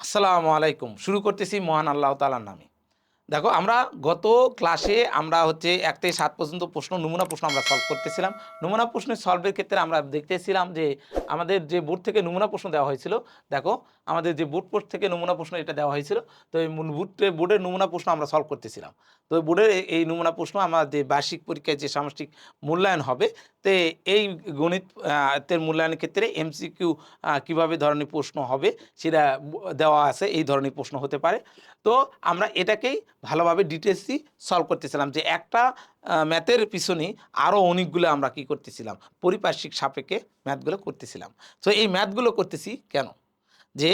আসসালামু আলাইকুম। শুরু করতেছি মহান আল্লাহ তালার নামে। দেখো, আমরা গত ক্লাসে আমরা হচ্ছে এক থেকে সাত পর্যন্ত প্রশ্ন, নমুনা প্রশ্ন আমরা সলভ করতেছিলাম। নমুনা প্রশ্নের সলভের ক্ষেত্রে আমরা দেখতেছিলাম যে আমাদের যে বোর্ড থেকে নমুনা প্রশ্ন দেওয়া হয়েছিল, দেখো আমাদের যে বোর্ড পোস্ট থেকে নমুনা প্রশ্ন এটা দেওয়া হয়েছিল তো এই বোর্ডে বোর্ডের নমুনা প্রশ্ন আমরা সলভ করতেছিলাম। তো বোর্ডের এই- নমুনা প্রশ্ন আমাদের বার্ষিক পরীক্ষায় যে সামষ্টিক মূল্যায়ন হবে তো এই গণিত আহ, তের মূল্যায়নের ক্ষেত্রে এমসিকিউ কীভাবে ধরনের প্রশ্ন হবে সেটা দেওয়া আছে এই ধরনের প্রশ্ন হতে পারে। তো আমরা এটাকেই ভালোভাবে ডিটেলসই সলভ করতেছিলাম যে একটা ম্যাথের পিছনে আরও অনেকগুলো আমরা কি করতেছিলাম পরিপার্শ্বিক সাপেক্ষে ম্যাথগুলো করতেছিলাম। তো এই ম্যাথগুলো করতেছি কেন? যে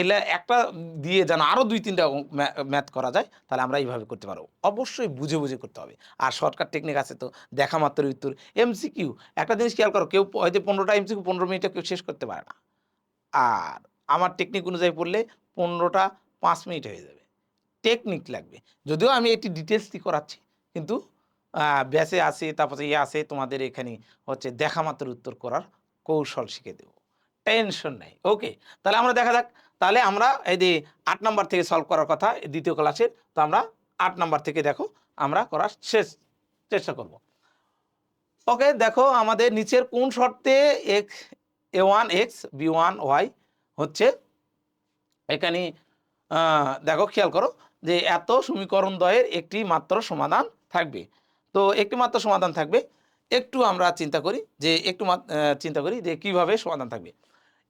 এলা একটা দিয়ে যেন আরও দুই, তিনটা ম্যাথ করা যায়, তাহলে আমরা এইভাবে করতে পারব। অবশ্যই বুঝে বুঝে করতে হবে। আর শর্টকাট টেকনিক আছে তো, দেখা মাত্র উত্তর। এমসিকিউ একটা জিনিস খেয়াল করো, কেউ হয়তো পনেরোটা এমসিকিউ পনেরো মিনিটে কেউ শেষ করতে পারে না। আর আমার টেকনিক অনুযায়ী পড়লে পনেরোটা পাঁচ মিনিট হয়ে যাবে। টেকনিক লাগবে। যদিও আমি এটি ডিটেলসই করাচ্ছি, কিন্তু ব্যাসে আসে তারপরে ইয়ে আসে তোমাদের এখানে হচ্ছে দেখা মাত্র উত্তর করার কৌশল শিখে দেবো। টেনশন নেই। ওকে তাহলে আমরা দেখা যাক, তাহলে আমরা এই যে আট নাম্বার থেকে সলভ করার কথা দ্বিতীয় ক্লাসের তো আমরা আট নাম্বার থেকে দেখো, আমরা করার শেষ, চেষ্টা করব। ওকে দেখো আমাদের নিচের কোন শর্তে X A one X B one Y হচ্ছে, এখানে দেখো খেয়াল করো যে এত সমীকরণ দ্বয়ের একটি মাত্র সমাধান থাকবে। তো একটি মাত্র সমাধান থাকবে, একটু আমরা চিন্তা করি যে, একটু চিন্তা করি যে কীভাবে সমাধান থাকবে।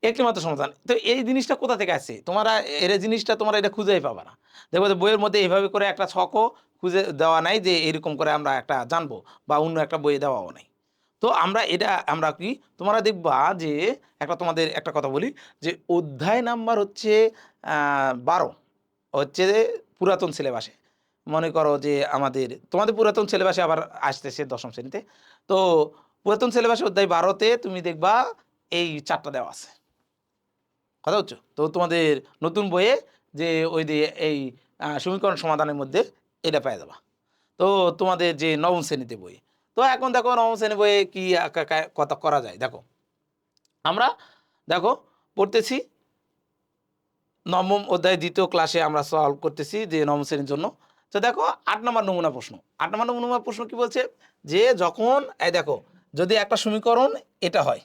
একটি মাত্র সমাধান। তো এই জিনিসটা কোথা থেকে আসছে? তোমরা এর জিনিসটা তোমরা এটা খুঁজেই পাবা না। দেখব যে বইয়ের মধ্যে এইভাবে করে একটা ছকও খুঁজে দেওয়া নাই যে এরকম করে আমরা একটা জানব বা অন্য একটা বইয়ে দেওয়াও নাই। তো আমরা এটা আমরা কি তোমরা দেখবা যে একটা তোমাদের একটা কথা বলি যে অধ্যায় নাম্বার হচ্ছে বারো। হচ্ছে পুরাতন সিলেবাসে। মনে করো যে আমাদের, তোমাদের পুরাতন সিলেবাসে আবার আসতেছে দশম শ্রেণীতে। তো পুরাতন সিলেবাসে অধ্যায় বারোতে তুমি দেখবা এই চারটা দেওয়া আছে। কথা হচ্ছে তো তোমাদের নতুন বইয়ে যে ওই যে এই সমীকরণ সমাধানের মধ্যে এটা পেয়ে যাবা। তো তোমাদের যে নবম শ্রেণীতে বই, তো এখন দেখো নবম শ্রেণি বইয়ে কা- কথা করা যায়? দেখো, আমরা দেখো পড়তেছি নবম অধ্যায় দ্বিতীয় ক্লাসে আমরা সলভ করতেছি যে নবম শ্রেণির জন্য। তো দেখো আট নম্বর নমুনা প্রশ্ন, আট নম্বর নমুনা প্রশ্ন কি বলছে? যে যখন, এই দেখো, যদি একটা সমীকরণ এটা হয়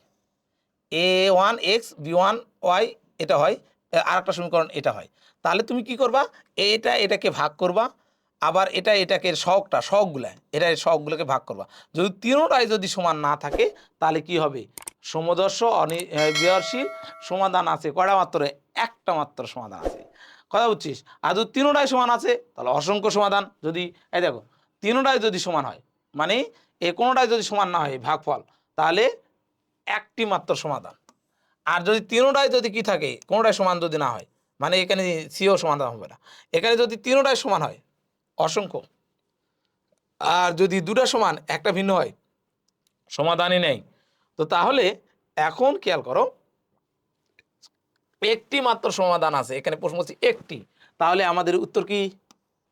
A one X B one Y এটা হয় আর একটা সমীকরণ এটা হয়। তাহলে তুমি কি করবা? এটা এটাকে ভাগ করবা, আবার এটা এটাকে শখটা শখগুলা এটা শখগুলোকে ভাগ করবা। যদি তিনোটাই যদি সমান না থাকে, তাহলে কি হবে? সমদর্শ অনির্ভরশীল সমাধান আছে, কয়টা মাত্র? একটা মাত্র সমাধান আছে। কথা বুঝছিস? আর যদি তিনোটাই সমান আছে, তাহলে অসংখ্য সমাধান। যদি, এই দেখো, তিনোটাই যদি সমান হয় মানে এ কোনোটাই যদি সমান না হয় ভাগফল, তাহলে একটি মাত্র সমাধান। আর যদি তিনোটাই যদি কি থাকে, কোনোটাই সমান যদি না হয় মানে এখানে সিও সমাধান হবে না। এখানে যদি তিনোটাই সমান হয়, অসংখ্য। আর যদি দুটা সমান, একটা ভিন্ন হয়, সমাধানই নেই। তো তাহলে এখন খেয়াল করো, একটি মাত্র সমাধান আছে, এখানে প্রশ্ন হচ্ছে একটি। তাহলে আমাদের উত্তর কি?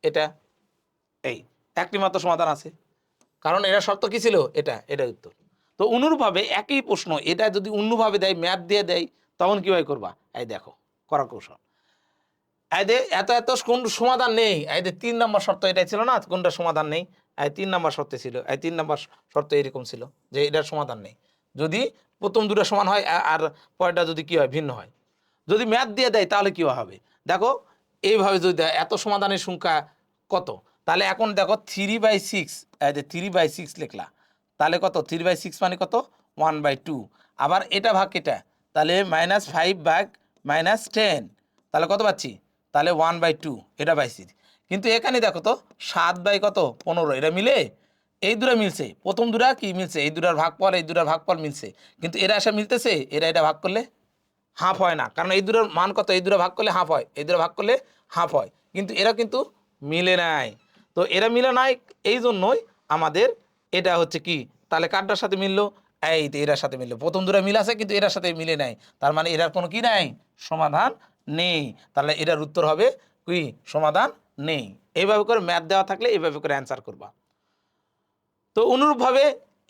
এটা, এই, একটি মাত্র সমাধান আছে। কারণ এটা শর্ত কি ছিল? এটা এটা উত্তর। তো অনুরূপভাবে একই প্রশ্ন, এটা যদি অন্যভাবে দেয় ম্যাথ দিয়ে দেয়, তখন কীভাবে করবা? এই দেখো, করা কৌশল। এদের এত এত কোন সমাধান নেই এদের তিন নম্বর শর্ত এটাই ছিল না, কোনটা সমাধান নেই? এই তিন নম্বর শর্তে ছিল, এই তিন নম্বর শর্ত এরকম ছিল যে এটার সমাধান নেই। যদি প্রথম দুটো সমান হয় আর পরেরটা যদি কী হয়, ভিন্ন হয়। যদি ম্যাথ দিয়ে দেয়, তাহলে কী হবে? দেখো, এইভাবে যদি দেয়, এত সমাধানের সংখ্যা কত? তাহলে এখন দেখো three by six three by six লিখলা। তাহলে কত? থ্রি বাই সিক্স মানে কত? ওয়ান বাই টু আবার এটা ভাগ এটা, তাহলে মাইনাস ফাইভ ভাগ মাইনাস টেন তাহলে কত পাচ্ছি? তাহলে ওয়ান বাই টু এটা সিক্স কিন্তু এখানে দেখো তো, সাত বাই কত? পনেরো। এটা মিলে এই দুটা মিলছে। প্রথম দুটা কি মিলছে? এই দুটার ভাগফল, এই দুটার ভাগফল মিলছে। কিন্তু এরা এসে মিলতেছে? এরা এটা ভাগ করলে হাফ হয় না। কারণ এই দুটোর মান কত? এই দুটো ভাগ করলে হাফ হয়। এই দুটো ভাগ করলে হাফ হয়। কিন্তু এরা কিন্তু মিলে নাই। তো এরা মিলে নাই এই জন্যই আমাদের এটা হচ্ছে কি? তাহলে কারটার সাথে মিললো? এই তো এরার সাথে মিললো। প্রথম দুটো মিল আছে, কিন্তু এরার সাথে মিলে নাই। তার মানে এরার কোনো কি নাই? সমাধান নেই। তাহলে এটার উত্তর হবে কি? সমাধান নেই। এইভাবে করে ম্যাথ দেওয়া থাকলে এইভাবে করে অ্যান্সার করবা। তো অনুরূপভাবে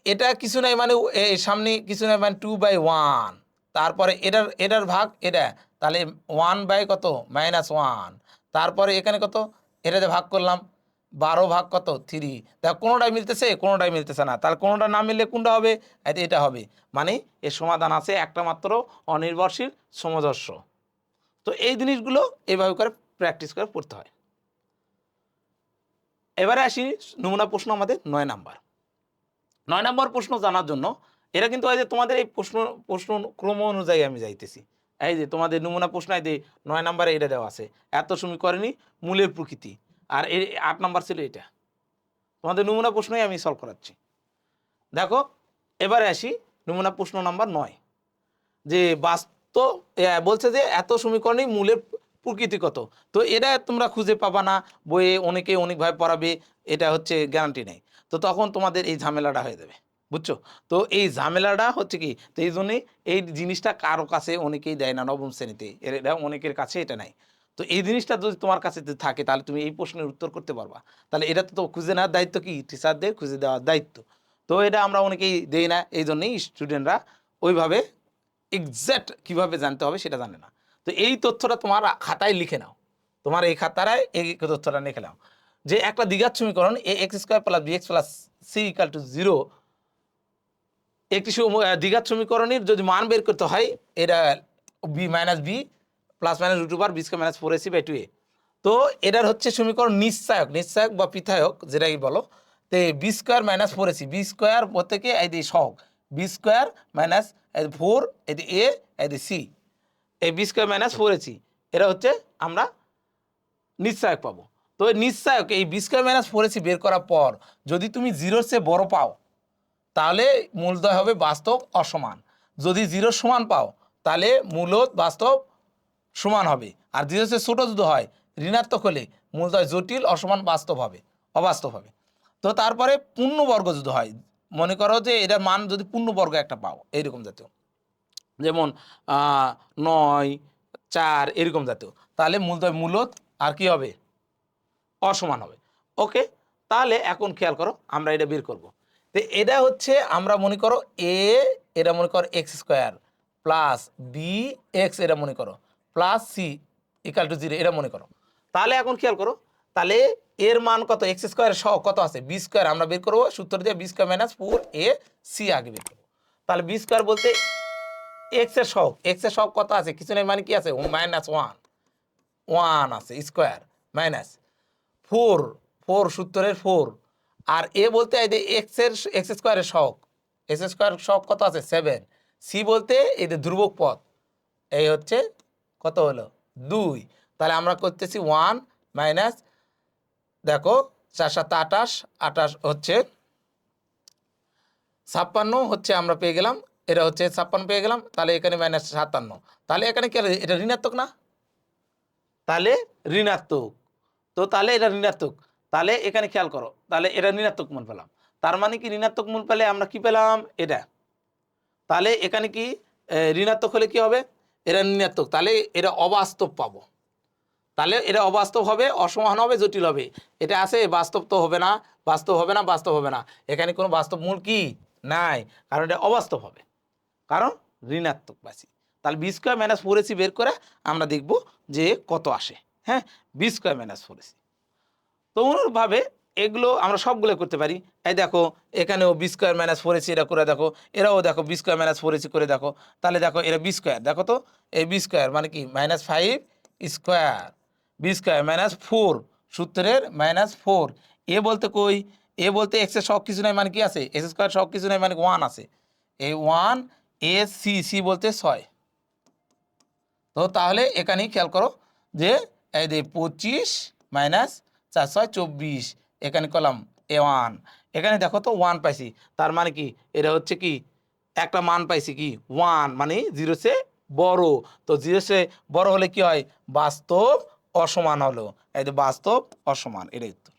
এটা কিছু নাই মানে এই সামনে কিছু নাই মানে টু বাই ওয়ান তারপরে এটার এটার ভাগ এটা। তাহলে ওয়ান বাই কত? মাইনাস ওয়ান তারপরে এখানে কত? এটাতে ভাগ করলাম। বারো ভাগ কত? থ্রি। দেখো কোনোটাই মিলতেছে কোনোটাই মিলতেছে না। তাহলে কোনোটা না মিললে কোনটা হবে? এটা হবে। মানে এর সমাধান আছে একটা মাত্র অনির্ভরশীল সমদর্শ। তো এই জিনিসগুলো এইভাবে করে প্র্যাকটিস করে পড়তে হয়। এবারে আসি নমুনা প্রশ্ন আমাদের নয় নাম্বার। নয় নম্বর প্রশ্ন জানার জন্য এটা কিন্তু এই যে তোমাদের এই প্রশ্ন প্রশ্ন ক্রম অনুযায়ী আমি যাইতেছি। এই যে তোমাদের নমুনা প্রশ্ন এই যে নয় নম্বরে এটা দেওয়া আছে। এত সমীকরণই মূলের প্রকৃতি। আর এই আট নাম্বার ছিল এটা। তোমাদের নমুনা প্রশ্নই আমি সলভ করাচ্ছি। দেখো, এবারে আসি, নমুনা প্রশ্ন নাম্বার নয়। যে বাস্তব বলছে যে এত সমীকরণই মূলের প্রকৃতি কত? তো এটা তোমরা খুঁজে পাবা না, বইয়ে অনেকে অনেকভাবে পড়াবে, এটা হচ্ছে গ্যারান্টি নেই। তো তখন তোমাদের এই ঝামেলাটা হয়ে যাবে, বুঝছ? তো এই ঝামেলাটা হচ্ছে কি? তো এই জন্যই এই জিনিসটা কারও কাছে অনেকেই দেয় না, নবম শ্রেণীতে। এটা অনেকের কাছে এটা নাই তো এই জিনিসটা যদি তোমার কাছে থাকে, তাহলে তুমি এই প্রশ্নের উত্তর করতে পারবা। তাহলে এটা তো খুঁজে নেওয়ার দায়িত্ব কি? টিচারদের খুঁজে দেওয়ার দায়িত্ব। তো এটা আমরা অনেকেই দেই না, এই জন্যই স্টুডেন্টরা ওইভাবে এক্স্যাক্ট কীভাবে জানতে হবে সেটা জানে না। তো এই তথ্যটা তোমার খাতায় লিখে নাও। তোমার এই খাতায় এই তথ্যটা লিখে নাও। যে একটা দ্বিঘাত সমীকরণ A X square plus B X plus C equal to zero একটি দ্বিঘাত সমীকরণের যদি মান বের করতে হয়, এটা B minus B plus minus root over B square minus four AC by two A তো এটার হচ্ছে সমীকরণ নিশ্চায়ক নিশ্চায়ক বা পিথায়ক যেটাই বলো। তো B square minus four AC B square থেকে এই যে সহগ বি স্কোয়ার মাইনাস ফোর এই যে এ এই সি এই B square minus four AC এটা হচ্ছে আমরা নিশ্চায়ক পাবো। তো এই নিশ্চায়ক, এই B square minus four AC বের করার পর যদি তুমি জিরোর চেয়ে বড় পাও, তাহলে মূলদয় হবে বাস্তব অসমান। যদি জিরো সমান পাও, তাহলে মূলত বাস্তব সমান হবে। আর চেয়ে ছোটো যদি হয়, ঋণাত্মক হলে মূলদয় জটিল, অসমান, বাস্তব হবে, অবাস্তব হবে। তো তারপরে পূর্ণবর্গ যদি হয়, মনে করো যে এটার মান যদি পূর্ণবর্গ একটা পাও, এইরকম জাতীয়। যেমন নয়, চার, এরকম জাতীয়। তাহলে মূলদয় মূলত আর কি হবে? অসমান হবে। ওকে? তাহলে এখন খেয়াল করো, আমরা এটা বের করব। তো এটা হচ্ছে আমরা মনে করো এ এটা মনে করো X square plus B X এটা মনে করো। Plus C equal to zero এটা মনে করো। তাহলে এখন খেয়াল করো? তাহলে এর মান কত? এক্স স্কোয়ার সহ কত আছে? বি স্কোয়ার আমরা বের করব, সূত্র দিয়ে B square minus four A C আগে বের করব। তাহলে বি স্কোয়ার বলতে এক্সের সহগ এক্সের সহগ কত আছে? কিছু নেই মানে কি আছে? মাইনাস ওয়ান ওয়ান আছে স্কোয়ার মাইনাস ফোর ফোর সূত্রের ফোর আর এ বলতে এই যে এক্সের এক্স স্কোয়ারের শখ এক্স স্কোয়ার শখ কত আছে? সেভেন সি বলতে এই যে ধ্রুবক পথ, এই হচ্ছে কত হলো? দুই। তাহলে আমরা করতেছি ওয়ান মাইনাস দেখো, চার সাত আটাশ আটাশ হচ্ছে ছাপ্পান্ন হচ্ছে আমরা পেয়ে গেলাম, এটা হচ্ছে ছাপ্পান্ন পেয়ে গেলাম, তাহলে এখানে মাইনাস সাতান্ন। তাহলে এখানে কি এটা ঋণাত্মক না? তাহলে ঋণাত্মক। তো তাহলে এটা ঋণাত্মক। তাহলে এখানে খেয়াল করো, তাহলে এটা ঋণাত্মক মূল পেলাম। তার মানে কি ঋণাত্মক মূল পেলে আমরা কি পেলাম? এটা। তাহলে এখানে কি ঋণাত্মক হলে কি হবে? এটা ঋণাত্মক। তাহলে এরা অবাস্তব পাবো। তাহলে এটা অবাস্তব হবে অসমান হবে, জটিল হবে। এটা আছে, বাস্তব তো হবে না, বাস্তব হবে না, বাস্তব হবে না। এখানে কোনো বাস্তব মূল কি? নাই। কারণ এটা অবাস্তব হবে। কারণ ঋণাত্মক বাসি। তাহলে B square minus four AC বের করে আমরা দেখব যে কত আসে। হ্যাঁ? B square minus four AC. তো অনুরূপভাবে এগুলো আমরা সবগুলো করতে পারি। এই দেখো, এখানেও B square minus four AC এটা করে দেখো, এরাও দেখো B square minus four AC করে দেখো। তাহলে দেখো, এরা বি স্কোয়ার দেখো তো? এই বি স্কোয়ার মানে কি? Minus five square B square minus four সূত্রের মাইনাস ফোর এ বলতে কই? এ বলতে এক্সের সব কিছু নাই মানে কি আছে? এক্স স্কোয়ার সব কিছু নাই মানে ওয়ান আছে। এই ওয়ান এ সি সি বলতে ছয়। তো তাহলে এখানেই খেয়াল করো যে এই যে পঁচিশ মাইনাস চার, ছয়, চব্বিশ। এখানে কলাম এ ওয়ান। এখানে দেখো তো ওয়ান পাইছি। তার মানে কি? এটা হচ্ছে কি? একটা মান পাইছি কি? ওয়ান মানে জিরো সে বড়। তো জিরো সে বড় হলে কি হয়? বাস্তব অসমান হলো। এই যে বাস্তব অসমান, এটাই উত্তর।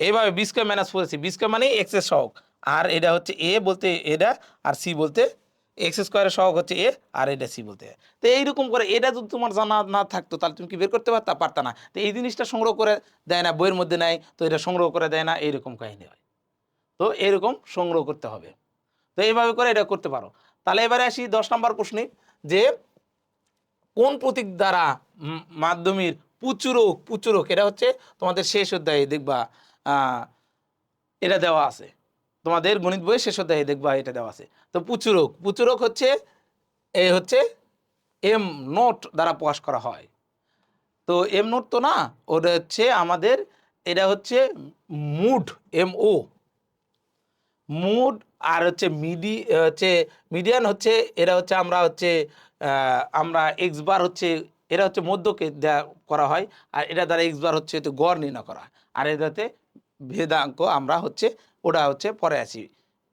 এইভাবে B square minus four C B square মানে এক্সের সহগ। আর এটা হচ্ছে এ বলতে এটা আর সি বলতে এক্স স্কোয়ারের সহগ হচ্ছে এ আর এটা সি বলতে। তো এইরকম করে এটা যদি তোমার জানা না থাকতো, তাহলে তুমি কি বের করতে পারতা? পারতা না। তো এই জিনিসটা সংগ্রহ করে দেয় না, বইয়ের মধ্যে নাই, তো এটা সংগ্রহ করে দেয় না, এইরকম কাহিনী হয়। তো এরকম সংগ্রহ করতে হবে। তো এইভাবে করে এটা করতে পারো। তাহলে এবারে আসি দশ নম্বর প্রশ্নে, যে কোন প্রতীক দ্বারা মাধ্যমের পুচুরক পুচুরক এটা হচ্ছে তোমাদের শেষ অধ্যায়ে দেখবা এটা দেওয়া আছে। তোমাদের গণিত বইয়ের শেষ অধ্যায়ে দেখবা এটা দেওয়া আছে। তো পুচুরক পুচুরক হচ্ছে এ হচ্ছে এম নোট দ্বারা প্রকাশ করা হয়। তো এম নোট তো না, ওটা হচ্ছে আমাদের, এটা হচ্ছে মুড, এম ও। মুড আর হচ্ছে মিডি হচ্ছে মিডিয়ান হচ্ছে, এরা হচ্ছে আমরা হচ্ছে আমরা এক্স বার হচ্ছে, এরা হচ্ছে মধ্যকে দেয়া করা হয়, আর এটা দ্বারা এক্স বার হচ্ছে গড় নির্ণয় করা হয়। আর এটাতে ভেদাঙ্ক আমরা হচ্ছে ওটা হচ্ছে পরে আসি।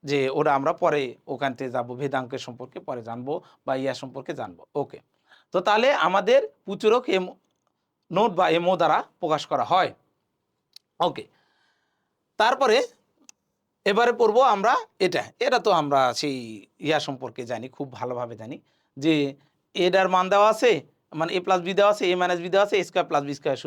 যে ওরা আমরা পরে ওখান থেকে যাব ভেদাঙ্কের সম্পর্কে পরে জানব বা ইয়া সম্পর্কে জানব। ওকে। তো তাহলে আমাদের পুচুরক এম, নোট বা এমও দ্বারা প্রকাশ করা হয়। ওকে। তারপরে এবারে পড়ব আমরা এটা। এটা তো আমরা সেই ইয়া সম্পর্কে জানি, খুব ভালোভাবে জানি। যে এটার মান দেওয়া আছে মানে এ প্লাস বি দেওয়া আছে এ মাইনাস বি দেওয়া আছে A square plus B square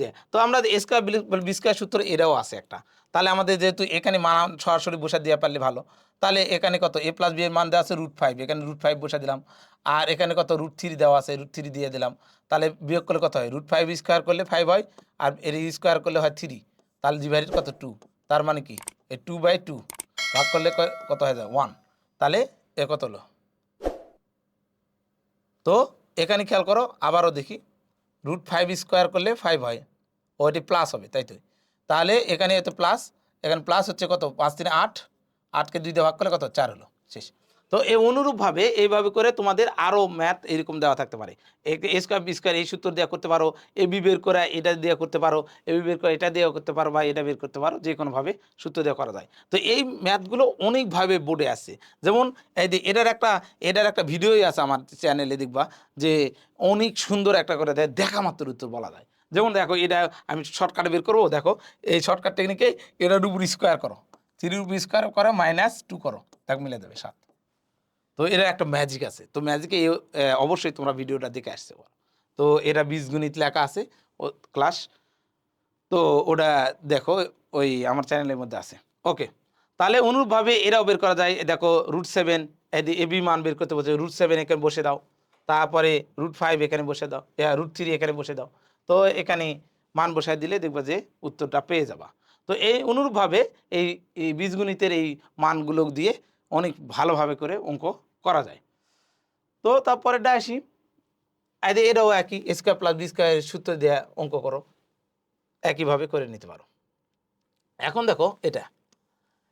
দেয়। তো আমরা স্কোয়ার বি স্কোয়ার সূত্র এটাও আছে একটা। তাহলে আমাদের যেহেতু এখানে মান সরাসরি বসা দেওয়া পারলে ভালো। তাহলে এখানে কত? এ প্লাস বি এর মান দেওয়া আছে রুট ফাইভ এখানে রুট ফাইভ বসা দিলাম। আর এখানে কত? রুট থ্রি দেওয়া আছে রুট থ্রি দিয়ে দিলাম। তাহলে বিয়োগ করলে কত হয়? রুট ফাইভ স্কোয়ার করলে ফাইভ হয়, আর এর স্কোয়ার করলে হয় থ্রি তাহলে ডিভাইডেড কত? টু তার মানে কি? এ টু বাই টু ভাগ করলে কত হয়ে যায়? ওয়ান তাহলে এ কত হলো? তো এখানে খেয়াল করো, আবারও দেখি। রুট ফাইভ স্কোয়ার করলে ফাইভ হয়। ওইটি প্লাস হবে, তাই তো? তাহলে এখানে এত প্লাস এখানে প্লাস হচ্ছে কত? পাঁচ তিনে আট, আটকে দুই দিয়ে ভাগ করলে কত? চার হলো। শেষ। তো এই অনুরূপভাবে এইভাবে করে তোমাদের আরও ম্যাথ এরকম দেওয়া থাকতে পারে। এ স্কোয়ার বি স্কোয়ার এই সূত্র দেওয়া করতে পারো, এ বি বের করে, এটা দেওয়া করতে পারো, এ বি বের করে, এটা দেওয়া করতে পারো বা এটা বের করতে পারো, যে কোনোভাবে সূত্র দেওয়া করা যায়। তো এই ম্যাথগুলো অনেকভাবে বোর্ডে আসছে যেমন এটার একটা এটার একটা ভিডিওই আছে আমার চ্যানেলে দেখবা, যে অনেক সুন্দর একটা করে দেয়, দেখা মাত্র উত্তর বলা যায়। যেমন দেখো, এটা আমি শর্টকাটে বের করব, দেখো, এই শর্টকাট টেকনিকে এটার উপর স্কোয়ার করো। থ্রির উপর স্কোয়ার করো মাইনাস টু করো দেখ মিলে দেবে সাত। তো এর একটা ম্যাজিক আছে। তো ম্যাজিকে অবশ্যই তোমরা ভিডিওটা দেখে আসতে পারো। তো এটা বীজগণিত লেখা আছে, ও ক্লাস তো ওটা দেখো, ওই আমার চ্যানেলের মধ্যে আছে। ওকে তাহলে অনুরূপভাবে এরাও বের করা যায়। দেখো রুট সেভেন এবি মান বের করতে বলছে রুট সেভেন এখানে বসে দাও। তারপরে রুট ফাইভ এখানে বসে দাও হ্যাঁ রুট থ্রি এখানে বসে দাও। তো এখানে মান বসায় দিলে দেখবা যে উত্তরটা পেয়ে যাবা। তো এই অনুরূপভাবে এই এই বীজগণিতের এই মানগুলো দিয়ে অনেক ভালোভাবে করে অঙ্ক করা যায়। তো তারপরে আসি আরে এটাও একই স্কোয়ার প্লাস বি স্কোয়ার সূত্র দেওয়া অঙ্ক করো। একইভাবে করে নিতে পারো। এখন দেখো এটা।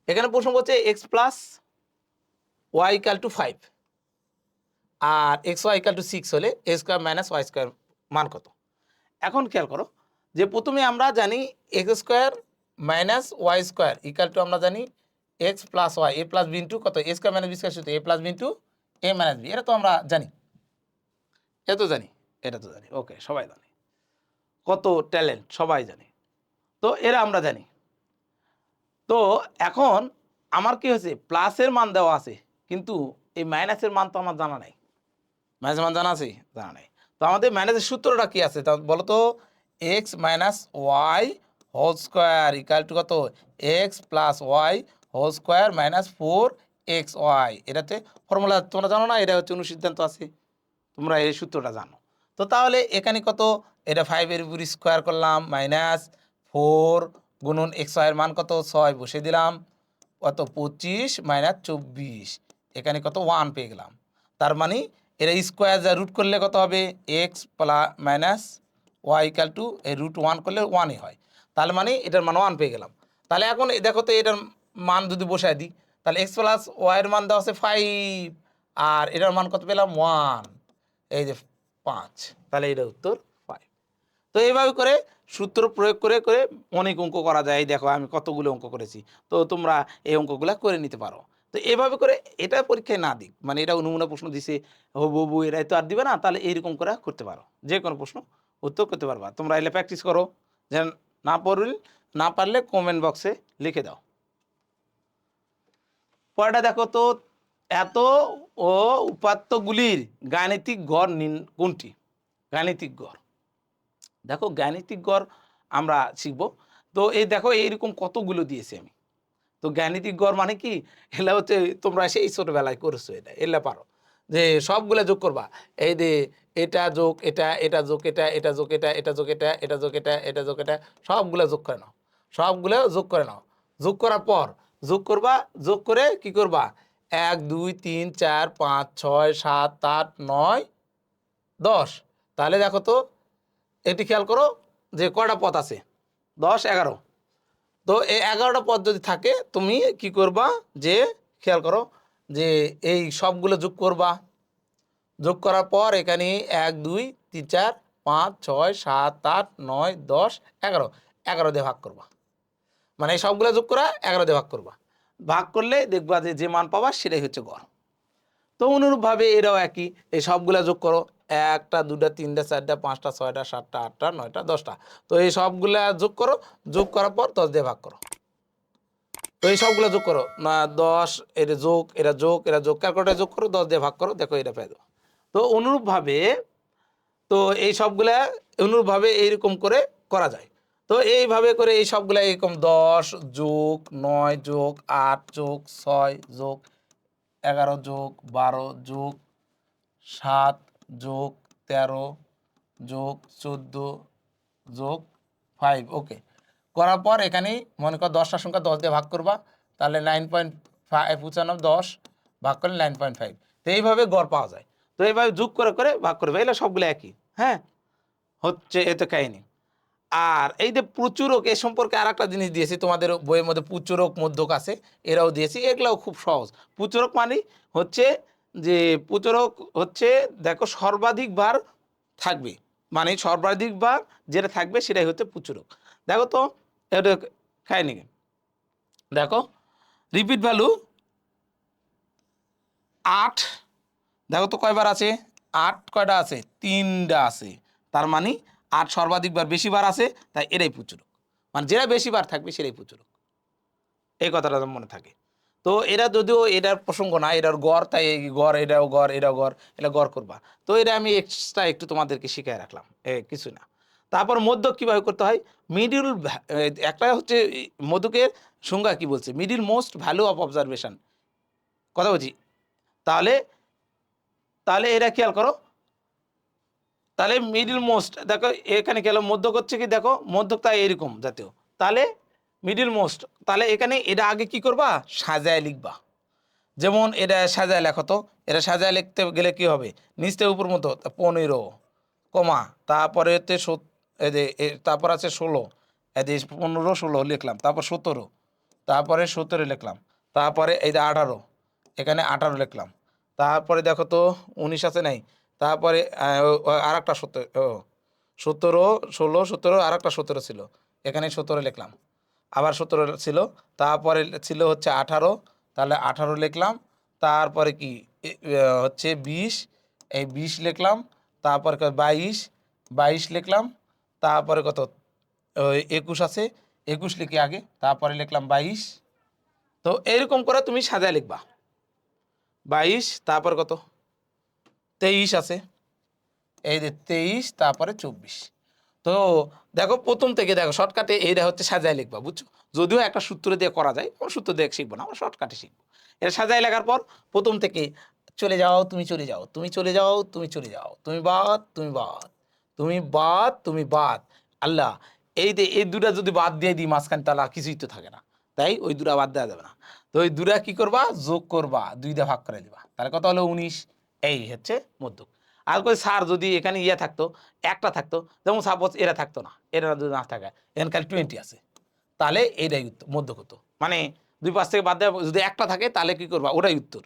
এখানে প্রশ্ন বলছে X plus Y equal to five R X Y equal to six হলে A square minus Y square মান কত? এখন খেয়াল করো যে প্রথমে আমরা জানি X square minus Y square equal to আমরা জানি X plus Y, A plus B into কত? A square minus B square সূত্র, A plus B into A minus B. এটা তো আমরা জানি। এটা তো জানি, এটা তো জানি। ওকে, সবাই জানি। কত ট্যালেন্ট, সবাই জানে। তো এরা আমরা জানি। তো এখন আমার কি হয়েছে? প্লাসের মান দেওয়া আছে, কিন্তু এই মাইনাসের মান তো আমার জানা নাই। মাইনাসের মান জানা আছে? জানা নাই। তো আমাদের মাইনাসের সূত্রটা কি আছে? তা বলো তো X minus Y whole square equal to কত? X plus Y whole square minus four X Y এটাতে ফর্মুলা তোমরা জানো না, এটা হচ্ছে অনুসিদ্ধান্ত আছে। তোমরা এই সূত্রটা জানো। তো তাহলে এখানে কত? এটা ফাইভের উপর স্কোয়ার করলাম মাইনাস ফোর গুণন এক্স ওয়াইয়ের মান কত? ছয় বসে দিলাম। কত? পঁচিশ মাইনাস চব্বিশ। এখানে কত? ওয়ান পেয়ে গেলাম। তার মানে এরা স্কোয়ার যা রুট করলে কত হবে? X plus minus Y equal to এই রুট ওয়ান করলে ওয়ানই হয়। তাহলে মানে এটার মান ওয়ান পেয়ে গেলাম। তাহলে এখন দেখো তো এটার মান যদি বসায় দিই, তাহলে এক্স প্লাস ওয়াইয়ের মান দেওয়া আছে ফাইভ আর এটার মান কত পেলাম? ওয়ান এই যে পাঁচ, তাহলে এটা উত্তর ফাইভ তো এইভাবে করে সূত্র প্রয়োগ করে করে অনেক অঙ্ক করা যায়। দেখো, আমি কতগুলো অঙ্ক করেছি। তো তোমরা এই অঙ্কগুলো করে নিতে পারো। তো এভাবে করে এটা পরীক্ষায় না দিক মানে এটা নমুনা প্রশ্ন দিছে হবু এরাই তো আর দিবে না, তাহলে এইরকম করে করতে পারো। যে কোনো প্রশ্ন উত্তর করতে পারবা। তোমরা এলে প্র্যাকটিস করো। যেন না পড়লে না পারলে কমেন্ট বক্সে লিখে দাও। পরেটা দেখো তো, এত ও উপাত্তগুলির গাণিতিক গড় নিন- কোনটি? গাণিতিক গড়। দেখো গাণিতিক গড় আমরা শিখব। তো এই দেখো এইরকম কতগুলো দিয়েছি আমি। তো গাণিতিক গড় মানে কি? এলা হচ্ছে তোমরা সেই ছোটোবেলায় করেছ এটা, এলা পারো। যে সবগুলা যোগ করবা। এই যে এটা যোগ, এটা এটা যোগ, এটা এটা যোগ, এটা এটা যোগ, এটা এটা যোগ, এটা এটা যোগ, এটা, সবগুলা যোগ করে নাও। সবগুলো যোগ করে নাও। যোগ করার পর যোগ করবা, যোগ করে কি করবা? এক, দুই, তিন, চার, পাঁচ, ছয়, সাত, আট, নয়, দশ। তাহলে দেখো তো এটি খেয়াল করো যে কয়টা পথ আছে? দশ, এগারো। তো এই এগারোটা পথ যদি থাকে, তুমি কি করবা যে, খেয়াল করো যে এই সবগুলো যোগ করবা। যোগ করার পর এখানে এক, দুই, তিন, চার, পাঁচ, ছয়, সাত, আট, নয়, দশ, এগারো। এগারো দিয়ে ভাগ করবা। মানে এই সবগুলো যোগ করা এগারো দিয়ে ভাগ করবা। ভাগ করলে দেখবা যে যে মান পাবা সেটাই হচ্ছে গড়। তো অনুরূপভাবে এরাও একই, এই সবগুলা যোগ করো, একটা দুটা তিনটা, চারটা, পাঁচটা, ছয়টা, সাতটা, আটটা, নয়টা, দশটা। তো এই সবগুলা যোগ করো, যোগ করার পর দশ দিয়ে ভাগ করো। তো এই সবগুলো যোগ করো, না, দশ, এটা যোগ এটা যোগ এটা যোগ ক্যালকুলেটার যোগ করো, দশ দিয়ে ভাগ করো, দেখো এটা পেয়ে তো অনুরূপভাবে, তো এই সবগুলা অনুরূপভাবে এইরকম করে করা যায়। তো এইভাবে করে এই সবগুলো এরকম দশ যোগ নয় যোগ আট যোগ ছয় যোগ এগারো যোগ বারো যোগ সাত যোগ তেরো যোগ চোদ্দ যোগ ফাইভ ওকে করার পর এখানেই মনে কর দশটার সংখ্যা দশ দিয়ে ভাগ করবা, তাহলে নাইন পয়েন্ট ফাইভ পঁচানব্বই, দশ ভাগ করলে নাইন পয়েন্ট ফাইভ তো এইভাবে গড় পাওয়া যায়। তো এইভাবে যোগ করে করে ভাগ করবে, এগুলো সবগুলো একই হ্যাঁ? হচ্ছে এতে কাহিনি। আর এই যে প্রচুরক, এ সম্পর্কে আর একটা জিনিস দিয়েছি তোমাদের বইয়ের মধ্যে, প্রচুরক মধ্যক আছে, এরাও দিয়েছি, এগুলাও খুব সহজ। প্রচুরক মানে হচ্ছে যে, প্রচুরক হচ্ছে, দেখো সর্বাধিক বার থাকবে মানে সর্বাধিক বার যেটা থাকবে সেটাই হচ্ছে প্রচুরক। দেখো তো, এটা খাই খায়নি দেখো রিপিট ভ্যালু আট, দেখো তো কয়বার আছে? আট কয়টা আছে? তিনটা আছে। তার মানে আট সর্বাধিকবার বেশি বার আছে, তাই এরাই প্রচুরক মানে যেটা বেশি বার থাকবে সেটাই প্রচুরক এই কথাটা মনে থাকে। তো এরা যদিও এটার প্রসঙ্গ না, এটার গড়, তাই এই গড়, এটাও গড় এটাও গড়, এটা গড় করবা। তো এটা আমি এক্সট্রা একটু তোমাদেরকে শিখাই রাখলাম, এ কিছু না। তারপর মধ্যক কীভাবে করতে হয়? মিডিল একটা হচ্ছে এই মধ্যকের সংজ্ঞা কি বলছে? Middle most value of observation কথা বলছি? তাহলে তাহলে এরা খেয়াল করো তাহলে মিডিল মোস্ট দেখো এখানে খেয়াল মধ্যক হচ্ছে কি, দেখো, মধ্যক তাই এরকম জাতীয়। তাহলে মিডিল মোস্ট তাহলে এখানে এটা আগে কি করবা? সাজায় লিখবা। যেমন এটা সাজায় লেখো তো, এটা সাজায় লিখতে গেলে কি হবে? নিচ থেকে উপর মতো পনেরো, কমা, তারপরে হচ্ছে তারপর আছে ষোলো যে পনেরো, ষোলো লিখলাম, তারপর সতেরো, তারপরে সতেরো লিখলাম, তারপরে এই যে আঠারো, এখানে আঠারো লিখলাম। তারপরে দেখো তো, উনিশ আছে নাই তারপরে আর একটা সতেরো সতেরো, ষোলো, সতেরো আর একটা সতেরো ছিল। এখানে সতেরো লিখলাম। আবার সতেরো ছিল, তারপরে ছিল হচ্ছে আঠারো, তাহলে আঠারো লিখলাম। তারপরে কি? হচ্ছে বিশ, এই বিশ লিখলাম। তারপরে বাইশ বাইশ লিখলাম। তারপরে কত? একুশ আছে। একুশ লিখে আগে, তারপরে লিখলাম বাইশ। তো এরকম করে তুমি সাজায় লিখবা। বাইশ, তারপর কত? তেইশ আছে। এই যে তেইশ, তারপরে চব্বিশ। তো দেখো, প্রথম থেকে দেখো, শর্টকাটে এইটা হচ্ছে সাজায় লিখবা, বুঝছ? যদিও একটা সূত্র দিয়ে করা যায় আমরা সূত্র দিয়ে শিখব না, আমরা শর্টকাটে শিখব। এটা সাজায় লেখার পর প্রথম থেকে চলে যাও, তুমি চলে যাও, তুমি চলে যাও, তুমি চলে যাও, তুমি বাদ তুমি বাদ তুমি বাদ তুমি বাদ। আল্লাহ, এই এই দুটা যদি বাদ দিয়ে দিই মাঝখানে, তাহলে কিছুই তো থাকে না। তাই ওই দুটা বাদ দেওয়া যাবে না। তো ওই দুটা কি করবা? যোগ করবা, দুইটা ভাগ করে দিবা। তাহলে কত হলো? উনিশ। এই হচ্ছে মধ্যক। আর কই স্যার যদি এখানে ইয়ে থাকতো, একটা থাকতো, যেমন সাপোজ এরা থাকতো না, এরা যদি না থাকে এখানে খালি টোয়েন্টি আছে, তাহলে এইটাই উত্তর, মধ্যক হতো। মানে দুই পাশ থেকে বাদ দেওয়া যদি একটা থাকে, তাহলে কি করবা? ওটাই উত্তর।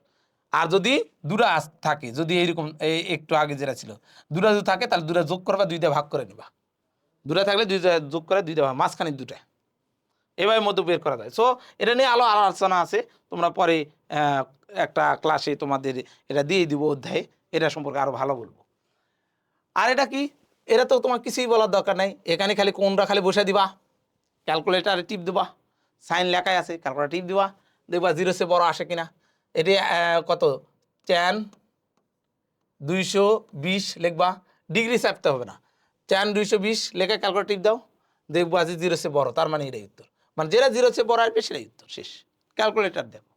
আর যদি দুটা থাকে, যদি এইরকম, এই একটু আগে যেটা ছিল, দুটা যদি থাকে, তাহলে দুটা যোগ করবা, দুইটা ভাগ করে নিবা। দুটা থাকলে দুইটা যোগ করে, দুইটা ভাগ, মাঝখানে দুটা এভাবে মধ্য বের করা যায়। সো এটা নিয়ে আলো আলোচনা আছে। তোমরা পরে একটা ক্লাসে তোমাদের এটা দিয়ে দিব অধ্যায়ে। এটা সম্পর্কে আরও ভালো বলব। আর এটা কি? এটা তো তোমার কিছুই বলার দরকার নাই। এখানে খালি কোনটা খালি বসে দিবা। ক্যালকুলেটারে টিপ দিবা। সাইন লেখায় আছে ক্যালকুলেটার টিপ দিবা। দেখবা জিরো সে বড় আসে কিনা। এটি কত? টেন দুইশো বিশ লিখবা। ডিগ্রি চাপতে হবে না। টেন দুইশো বিশ লেখা ক্যালকুলেটার টিপ দাও। দেখবা যে জিরো সে বড়, তার মানে এটাই উত্তর। মানে যেটা জিরো সে বড় আসবে সেটাই উত্তর, শেষ। ক্যালকুলেটার দেখো।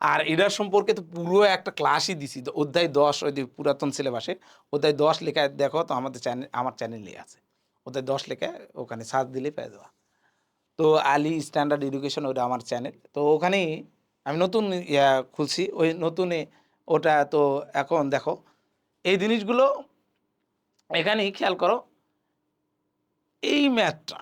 আর এটার সম্পর্কে তো পুরো একটা ক্লাসই দিছি। অধ্যায় দশ, ওই পুরাতন সিলেবাসে অধ্যায় দশ লেখা দেখো তো আমাদের চ্যানেল আমার চ্যানেলে আছে। অধ্যায় দশ লেখা ওখানে সার্চ দিলে পেয়ে দেওয়া তো আলি স্ট্যান্ডার্ড এডুকেশন ওটা আমার চ্যানেল তো ওখানেই আমি নতুন ইয়া খুলছি। ওই নতুনে ওটা তো এখন দেখো, এই জিনিসগুলো এখানেই খেয়াল করো। এই ম্যাথটা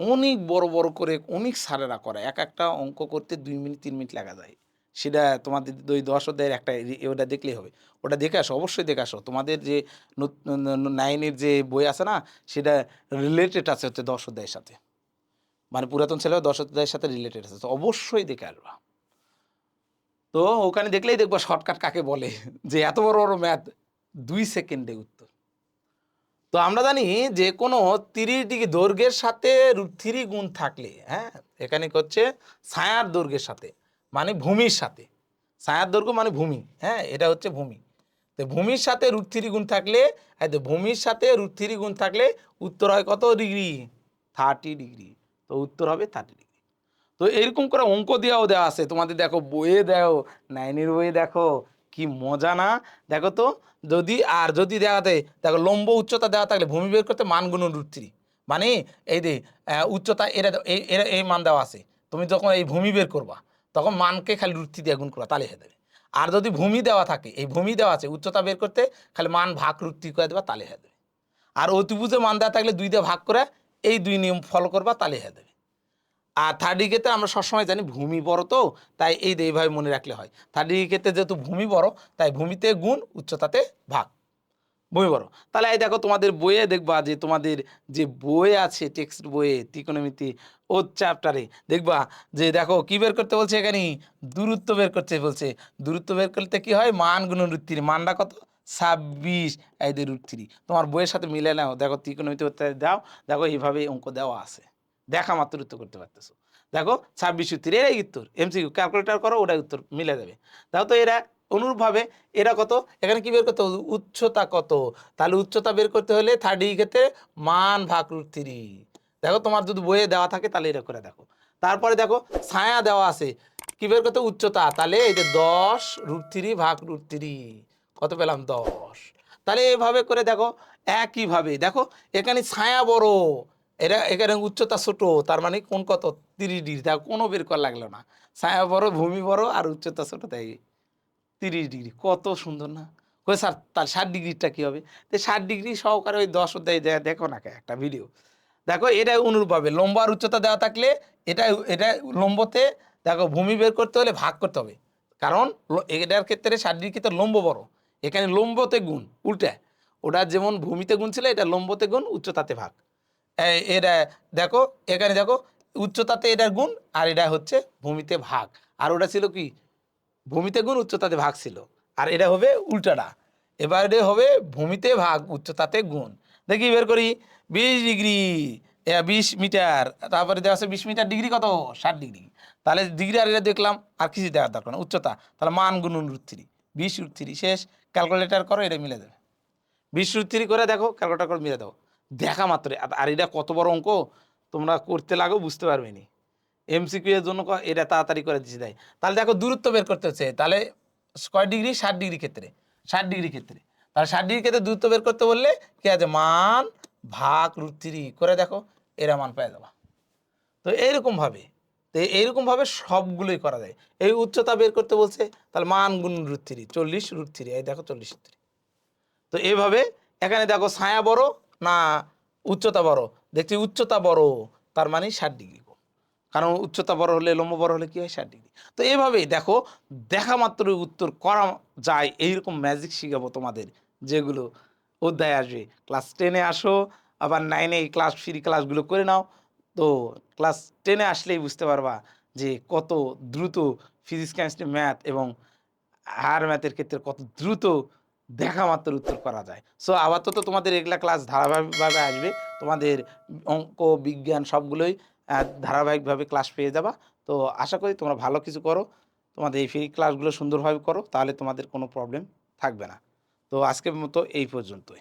অনেক বড় বড় করে অনেক স্যারেরা করে। এক একটা অঙ্ক করতে দুই মিনিট, তিন মিনিট লাগা যায়। সেটা তোমাদের ওই দশ অধ্যায়ের একটা ওটা দেখলেই হবে। ওটা দেখে আসো, অবশ্যই দেখে আসো। তোমাদের যে নাইনের যে বই আছে না, সেটা রিলেটেড আছে হচ্ছে দশ অধ্যায়ের সাথে। মানে পুরাতন ছেলে দশ অধ্যায়ের সাথে রিলেটেড আছে। তো অবশ্যই দেখে আসবা। তো ওখানে দেখলেই দেখব শর্টকাট কাকে বলে? যে এত বড় বড় ম্যাথ দুই সেকেন্ডে তো আমরা জানি যে কোনো তিরিশ ডিগ্রি দৈর্ঘ্যের সাথে থ্রি গুণ থাকলে হ্যাঁ এখানে হচ্ছে? ছায়ার দৈর্ঘ্যের সাথে মানে ভূমির সাথে। ছায়ার দৈর্ঘ্য মানে ভূমি হ্যাঁ এটা হচ্ছে ভূমি। তো ভূমির সাথে রুট থ্রি গুণ থাকলে তো ভূমির সাথে রুট থ্রি গুণ থাকলে উত্তর হয় কত ডিগ্রি? Thirty degree. তো উত্তর হবে থার্টি ডিগ্রি। তো এরকম করে অঙ্ক দেওয়াও দেওয়া আছে। তোমাদের দেখো বইয়ে দাও, নাইনের বইয়ে দেখো, কি মজা না? দেখো তো যদি আর যদি দেওয়া দেয় দেখো লম্ব উচ্চতা দেওয়া থাকলে ভূমি বের করতে মান গুণ রুট থ্রি মানে এই যে উচ্চতা এই, এরা, এই মান দেওয়া আছে। তুমি যখন এই ভূমি বের করবা, তখন মানকে খালি রুট থ্রি দিয়ে গুণ করবা, তাহলে হয়ে যাবে। আর যদি ভূমি দেওয়া থাকে, এই ভূমি দেওয়া আছে, উচ্চতা বের করতে খালি মান ভাগ রুট থ্রি করে দেবা, তাহলে হয়ে যাবে। আর অতিভুজে মান দেওয়া থাকলে দুই দিয়ে ভাগ করে, এই দুই নিয়ম ফলো করবা, তাহলে হয়ে যাবে। আর থার্ড ডিগ্রিতে আমরা সবসময় জানি ভূমি বড় তো, তাই এই এইভাবে মনে রাখলে হয়। থার্ড ডিগ্রিতে যেহেতু ভূমি বড়, তাই ভূমিতে গুণ, উচ্চতাতে ভাগ। ভূমি বড়। তাহলে এই দেখো তোমাদের বইয়ে দেখবা যে তোমাদের যে বই আছে টেক্সট বইয়ে, ত্রিকোণমিতি ও চ্যাপ্টারে দেখবা যে দেখো কি বের করতে বলছে এখানে? দূরত্ব বের করতে বলছে। দূরত্ব বের করতে কি হয়? মান গুণ রুট থ্রি মানটা কত? ছাব্বিশ। এই রুট থ্রি তোমার বইয়ের সাথে মিলে নাও। দেখো ত্রিকোণমিতি দাও। দেখো এইভাবে অঙ্ক দেওয়া আছে। দেখা মাত্র উত্তর করতে পারতেছো। দেখো, ছাব্বিশ উত্তর, এরাই উত্তর। এমসিকিউ ক্যালকুলেটার করো ওটাই উত্তর, মিলে যাবে। দেখো তো এরা অনুরূপভাবে, এরা কত? এখানে কি বের করতে হবে? উচ্চতা কত? তাহলে উচ্চতা বের করতে হলে থার্ড ক্ষেত্রে মান ভাগ রুট থ্রি দেখো, তোমার যদি বইয়ে দেওয়া থাকে, তাহলে এটা করে দেখো। তারপরে দেখো, ছায়া দেওয়া আছে। কি বের করতে? উচ্চতা। তাহলে এই যে দশ রুট থ্রি ভাগ রুট থ্রি কত পেলাম? দশ। তাহলে এভাবে করে দেখো, একইভাবে। দেখো, এখানে ছায়া বড়। এরা এখানে উচ্চতা ছোট, তার মানে কোন কত? তিরিশ ডিগ্রি তা কোনো বের করা লাগল না। ছায়া বড়, ভূমি বড় আর উচ্চতা ছোট, তাই তিরিশ ডিগ্রি কত সুন্দর না? কই স্যার, তার ষাট ডিগ্রিটা কী হবে? তো ষাট ডিগ্রি সহকারে ওই দশ অধ্যায় দেখো না একটা ভিডিও দেখো এটা অনুরূপভাবে লম্বা আর উচ্চতা দেওয়া থাকলে এটা এটা লম্বতে, দেখো, ভূমি বের করতে হলে ভাগ করতে হবে। কারণ এটার ক্ষেত্রে ষাট ডিগ্রি ক্ষেত্রে লম্ব বড়? এখানে লম্বতে গুণ, উল্টা। ওটা যেমন ভূমিতে গুণ ছিল, এটা লম্বতে গুণ, উচ্চতাতে ভাগ। এটা দেখো, এখানে দেখো, উচ্চতাতে এটার গুণ আর এটা হচ্ছে ভূমিতে ভাগ। আর ওটা ছিল কি? ভূমিতে গুণ, উচ্চতাতে ভাগ ছিল। আর এটা হবে উল্টাটা। এবার এটা হবে ভূমিতে ভাগ, উচ্চতাতে গুণ। দেখি বের করি। বিশ ডিগ্রি। বিশ মিটার। তারপরে দেওয়া আছে বিশ মিটার ডিগ্রি কত? ষাট ডিগ্রি। তাহলে ডিগ্রি আর এটা দেখলাম, আর কিছু দেওয়ার দরকার না। উচ্চতা। তাহলে মান গুণ রুট বিশ রুট শেষ। ক্যালকুলেটার করো, এটা মিলে দেবে বিশ রুট করে দেখো, ক্যালকুলেটার করে মিলে দাও। দেখা মাত্র আর এটা কত বড় অঙ্ক? তোমরা করতে লাগো, বুঝতে পারবে নি। এমসিকিউ এর জন্য এটা তাড়াতাড়ি করে দিচ্ছে দেয় তাহলে দেখো দূরত্ব বের করতে হচ্ছে। তাহলে কয় ডিগ্রি? ষাট ডিগ্রি ক্ষেত্রে। ষাট ডিগ্রি ক্ষেত্রে। তাহলে ষাট ডিগ্রি ক্ষেত্রে দূরত্ব বের করতে বললে কি আছে? মান ভাগ রুট করে দেখো, এরা মান পেয়ে যাবা। তো এইরকমভাবে তো এইরকমভাবে সবগুলোই করা যায়। এই উচ্চতা বের করতে বলছে, তাহলে মান গুণ রুট থ্রি। চল্লিশ রুট থ্রি। এই দেখো চল্লিশ থ্রি। তো এইভাবে এখানে দেখো ছায়া বড় না উচ্চতা বড়? দেখছি উচ্চতা বড়, তার মানে ষাট ডিগ্রি কারণ উচ্চতা বড় হলে, লম্ব বড় হলে কী হয়? ষাট ডিগ্রি তো এইভাবেই দেখো, দেখা মাত্রই উত্তর করা যায় এইরকম ম্যাজিক শিখাবো তোমাদের, যেগুলো অধ্যায় আসবে। ক্লাস টেনে আসো, আবার নাইনে এই ক্লাস ফ্রি ক্লাসগুলো করে নাও। তো ক্লাস টেনে আসলেই বুঝতে পারবা যে কত দ্রুত ফিজিক্স কেমিস্ট্রি ম্যাথ এবং হায়ার ম্যাথের ক্ষেত্রে কত দ্রুত দেখা মাত্র উত্তর করা যায়। সো আপাতত তোমাদের এগুলা ক্লাস ধারাবাহিকভাবে আসবে। তোমাদের অঙ্ক, বিজ্ঞান সবগুলোই ধারাবাহিকভাবে ক্লাস পেয়ে যাবা। তো আশা করি তোমরা ভালো কিছু করো। তোমাদের এই ফ্রি ক্লাসগুলো সুন্দরভাবে করো। তাহলে তোমাদের কোনো প্রবলেম থাকবে না। তো আজকের মতো এই পর্যন্তই।